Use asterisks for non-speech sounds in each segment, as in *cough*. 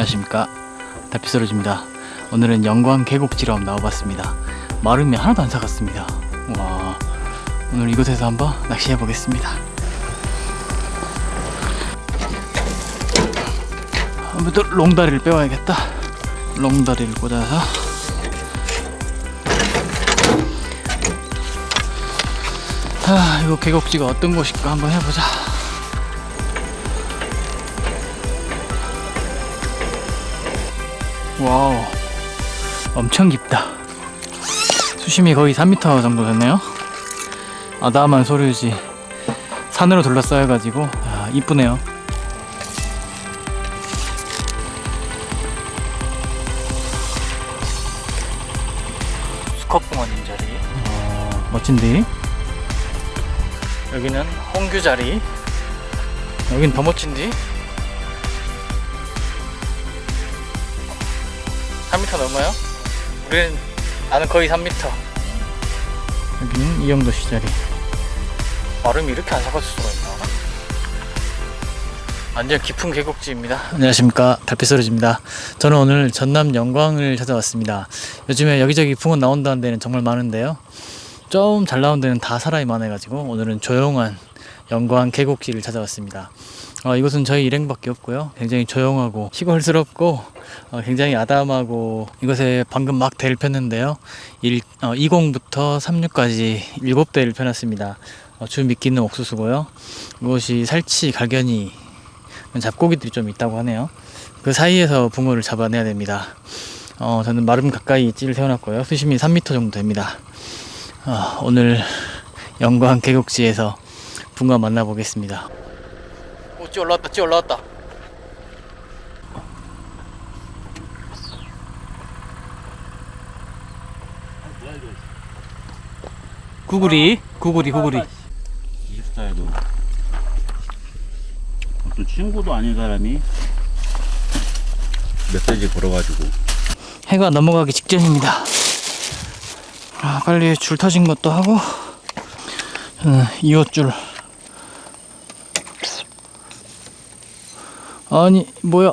안녕하십니까? 달빛소리입니다. 오늘은 영광 계곡지로 한번 나와봤습니다. 마름이 하나도 안 사갔습니다. 와 오늘 이곳에서 한번 낚시해 보겠습니다. 아무래도 롱다리를 빼와야겠다. 롱다리를 꽂아서. 아 이거 계곡지가 어떤 곳일까 한번 해보자 와우. 엄청 깊다. 수심이 거의 3m 정도 됐네요. 아담한 소류지. 산으로 둘러싸여 가지고 아, 이쁘네요. 수컷붕어님 자리. 어, 멋진데. 여기는 홍규 자리. 여긴 더 멋진데 3m 넘어요? 우리는 나는 거의 3m. 여기는 이영도 씨 자리. 얼음이 이렇게 안 삭았을 수가 있나? 완전 깊은 계곡지입니다. 안녕하십니까 달빛소리입니다. 저는 오늘 전남 영광을 찾아왔습니다. 요즘에 여기저기 붕어 나온다는 데는 정말 많은데요. 좀 잘 나온 데는 다 사람이 많아가지고 오늘은 조용한 영광 계곡지를 찾아왔습니다. 어, 이곳은 저희 일행밖에 없고요. 굉장히 조용하고 시골스럽고 어, 굉장히 아담하고 이곳에 방금 막 대를 폈는데요. 일, 어, 20부터 36까지 7대를 펴놨습니다. 어, 주 미끼는 옥수수고요. 이곳이 살치, 갈견이 잡고기들이 좀 있다고 하네요. 그 사이에서 붕어를 잡아내야 됩니다. 어, 저는 마름 가까이 찌를 세워놨고요. 수심이 3m 정도 됩니다. 어, 오늘 영광 계곡지에서 붕어 만나보겠습니다. 오, 찌 올라왔다, 찌 올라왔다. 구구리, 구구리, 구구리. 24에도 어떤 친구도 아닌 사람이 메시지 걸어가지고 해가 넘어가기 직전입니다. 아, 빨리 줄 터진 것도 하고, 저는 이호줄. 아니, 뭐야.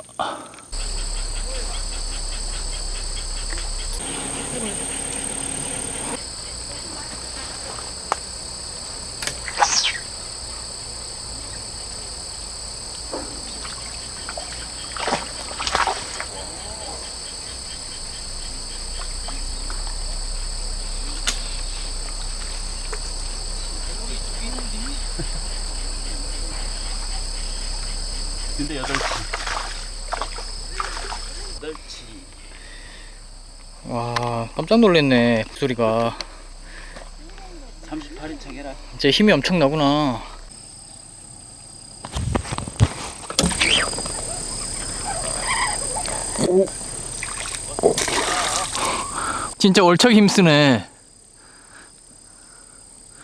근데 8시 8시 와, 깜짝 놀랐네, 목소리가. 38인창 해라 제 힘이 엄청나구나. 진짜 월척 힘쓰네.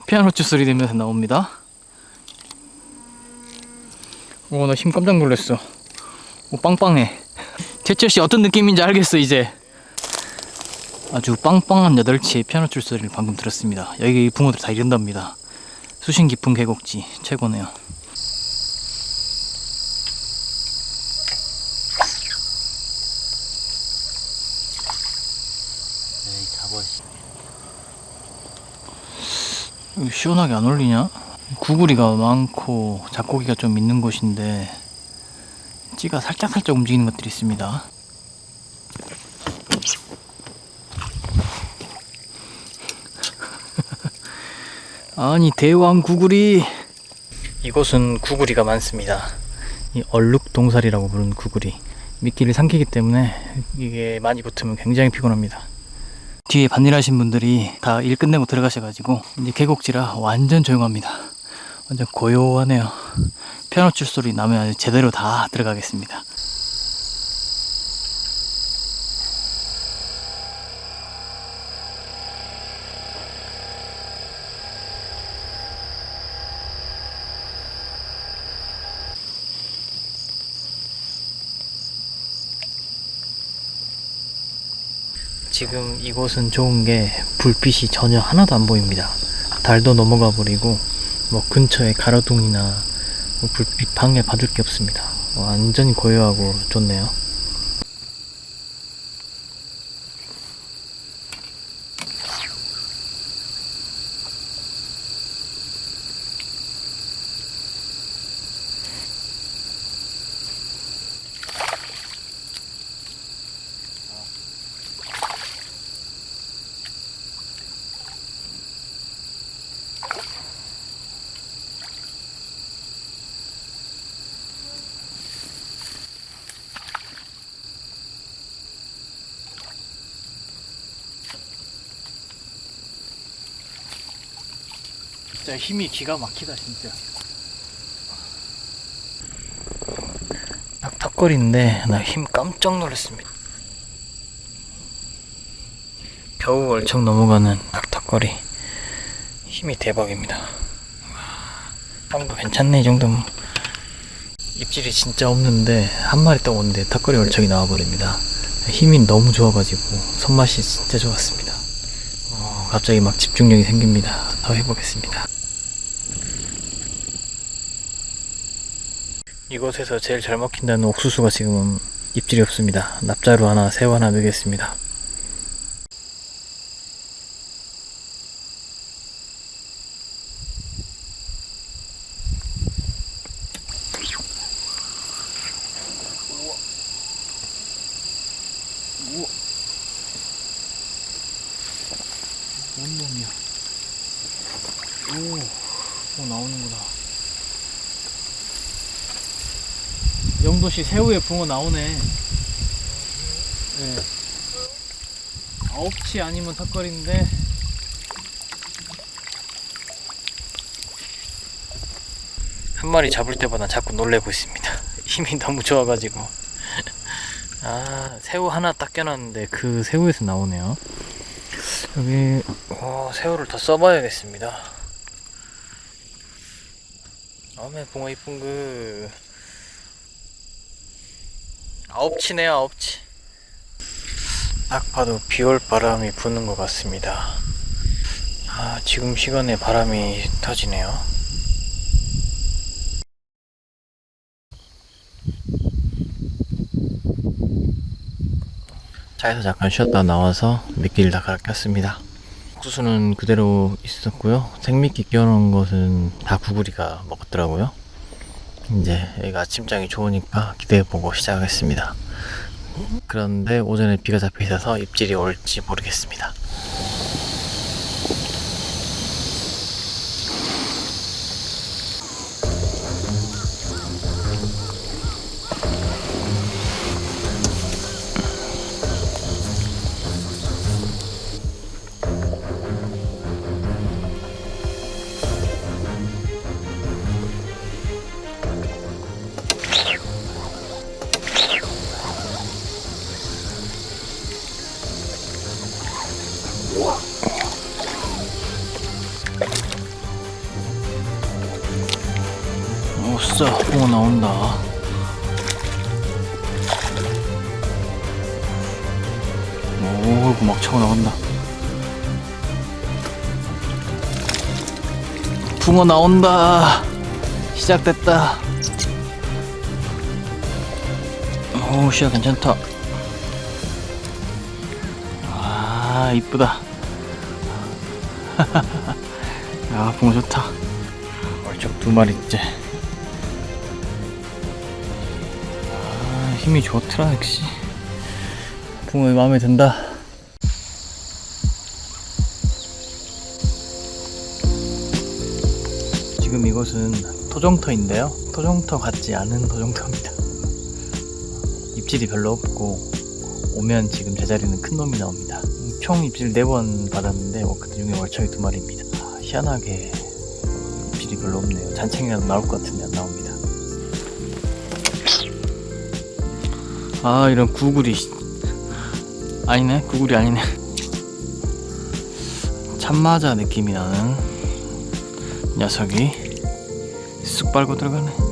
피아노 줄 소리 들면서 나옵니다. 오, 나 힘 깜짝 놀랐어. 오, 빵빵해. 제철 씨 어떤 느낌인지 알겠어, 이제. 아주 빵빵한 여덟치의 피아노 줄 소리를 방금 들었습니다. 여기 붕어들 다 이른답니다. 수심 깊은 계곡지 최고네요. 시원하게 안 올리냐? 구구리가 많고 잡고기가 좀 있는 곳인데 찌가 살짝살짝 움직이는 것들이 있습니다. 아니 대왕 구구리 이곳은 구구리가 많습니다. 이 얼룩 동살이라고 부르는 구구리 미끼를 삼키기 때문에 이게 많이 붙으면 굉장히 피곤합니다. 뒤에 반일하신 분들이 다 일 끝내고 들어가셔가지고 이제 계곡지라 완전 조용합니다. 완전 고요하네요. 피아노 줄 소리 나면 제대로 다 들어가겠습니다. 지금 이곳은 좋은 게 불빛이 전혀 하나도 안 보입니다. 달도 넘어가 버리고 뭐 근처에 가로등이나 뭐 불빛 방해 받을 게 없습니다. 완전히 고요하고 좋네요. 진짜 힘이 기가 막히다 진짜. 딱 턱걸이인데 나 힘 깜짝 놀랐습니다. 겨우 월척 넘어가는 닭턱걸이 힘이 대박입니다. 빵도 괜찮네 이 정도면. 입질이 진짜 없는데 한 마리 딱 오는데 턱걸이 월척이 나와버립니다. 힘이 너무 좋아가지고 손맛이 진짜 좋았습니다. 어, 갑자기 막 집중력이 생깁니다. 더 해보겠습니다. 이곳에서 제일 잘 먹힌다는 옥수수가 지금은 입질이 없습니다. 납자루 하나, 새우 하나 넣겠습니다. 우와. 뭔 놈이야? 오, 오 나오는구나. 영도시 새우에 붕어 나오네. 네. 아홉치 아니면 턱걸인데. 한 마리 잡을 때보다 자꾸 놀래고 있습니다. *laughs* 힘이 너무 좋아가지고. *laughs* 아, 새우 하나 딱 껴놨는데 그 새우에서 나오네요. 여기, 어, 새우를 더 써봐야겠습니다. 어메, 붕어 이쁜 그. 아홉치네요, 아홉치. 딱 봐도 비올 바람이 부는 것 같습니다. 아, 지금 시간에 바람이 터지네요. 차에서 잠깐 쉬었다 나와서 미끼를 다 갈아 꼈습니다. 옥수수는 그대로 있었고요. 생미끼 끼워놓은 것은 다 구구리가 먹었더라고요. 이제 여기가 아침장이 좋으니까 기대해보고 시작하겠습니다. 그런데 오전에 비가 잡혀 있어서 입질이 올지 모르겠습니다. 오싸 붕어 나온다 오, 막 차고 나간다. 붕어 나온다. 시작됐다. 오, 시야 괜찮다. 아, 이쁘다. *laughs* 야, 붕어 좋다. 얼쩍 두 마리째. 힘이 좋더라, 역시. 붕어 마음에 든다. 지금 이곳은 토종터인데요. 토종터 같지 않은 토종터입니다. 입질이 별로 없고 오면 지금 제자리는 큰 놈이 나옵니다. 총 입질 4번 받았는데 어, 그 중에 월척이 두 마리입니다. 아, 희한하게 입질이 별로 없네요. 잔챙이라도 나올 것 같은데 안 나옵니다. 아 이런 구글이 아니네 구글이 아니네. 참마자 느낌이 나는 녀석이 쑥 빨고 들어가네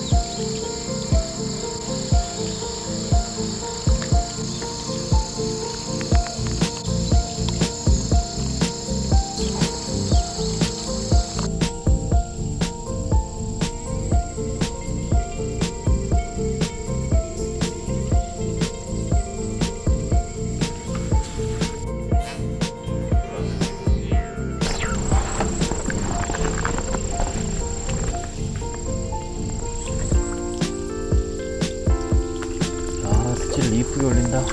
아 찌를 이쁘게 올린다.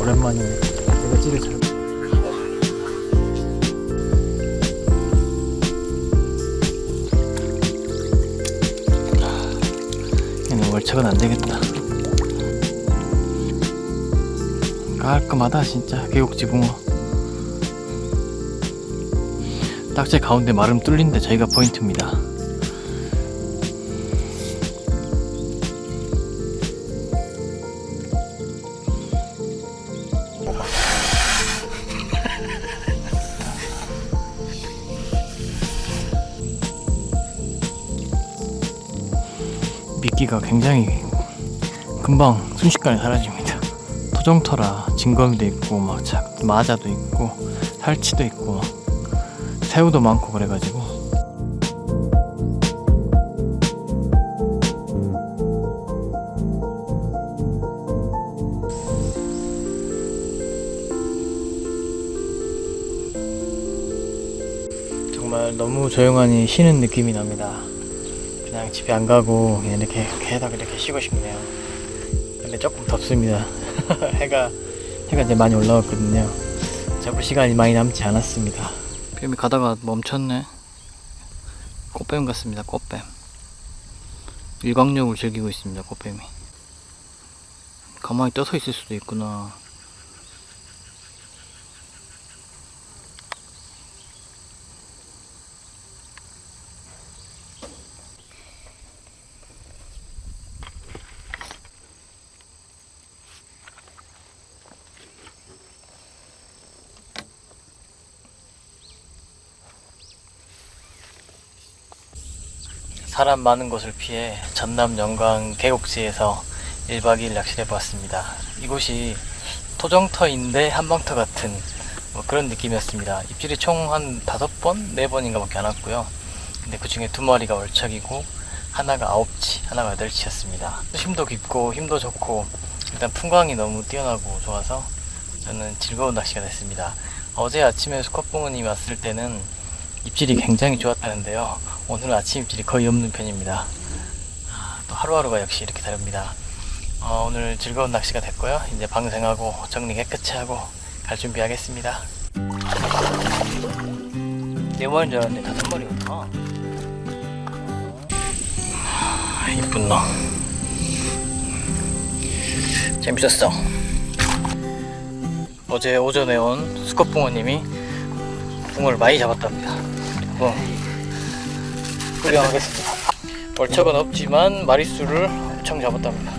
오랜만이네. 내가 찌를 잘 얘는 월척은 안 되겠다. 깔끔하다 진짜. 계곡지 붕어. 딱지 가운데 마름 뚫린데 저희가 포인트입니다. 미끼가 굉장히 금방 순식간에 사라집니다. 토종터라 진거미도 있고 막 자- 마자도 있고 살치도 있고 막 새우도 많고 그래가지고 정말 너무 조용하니 쉬는 느낌이 납니다. 집에 안 가고 이렇게 계속 이렇게 쉬고 싶네요. 근데 조금 덥습니다. *laughs* 해가 해가 이제 많이 올라왔거든요. 잡을 시간이 많이 남지 않았습니다. 뱀이 가다가 멈췄네. 꽃뱀 같습니다. 꽃뱀. 일광욕을 즐기고 있습니다. 꽃뱀이. 가만히 떠서 있을 수도 있구나. 사람 많은 곳을 피해 전남 영광 계곡지에서 1박 2일 낚시를 해보았습니다. 이곳이 토종터인데 한방터 같은 뭐 그런 느낌이었습니다. 입질이 총 한 다섯 번, 네 번인가 밖에 안 왔고요. 근데 그 중에 두 마리가 월척이고 하나가 아홉치, 하나가 여덟치였습니다. 힘도 깊고 힘도 좋고 일단 풍광이 너무 뛰어나고 좋아서 저는 즐거운 낚시가 됐습니다. 어제 아침에 수컷붕어님이 왔을 때는 입질이 굉장히 좋았다는데요. 오늘은 아침 입질이 거의 없는 편입니다. 아, 또 하루하루가 역시 이렇게 다릅니다. 어, 오늘 즐거운 낚시가 됐고요. 이제 방생하고 정리 깨끗이 하고 갈 준비하겠습니다. 네 마리인 줄 알았는데 다섯 마리였구나. 아, 이쁜 놈. 재밌었어. 어제 오전에 온 수컷붕어님이 붕어를 많이 잡았답니다. 어. 구경하겠습니다. 벌처는 없지만 마리수를 엄청 잡았답니다.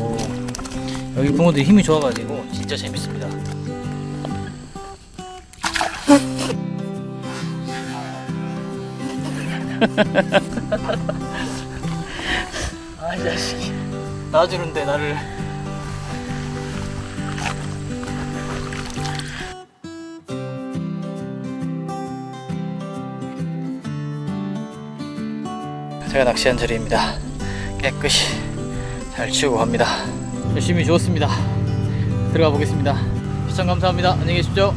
오, 여기 붕어들이 힘이 좋아가지고 진짜 재밌습니다. *laughs* 아, 이 자식이. 놔주는데 나를. 제가 낚시한 자리입니다. 깨끗이 잘 치우고 갑니다. 열심히 주웠습니다. 들어가 보겠습니다. 시청 감사합니다. 안녕히 계십시오.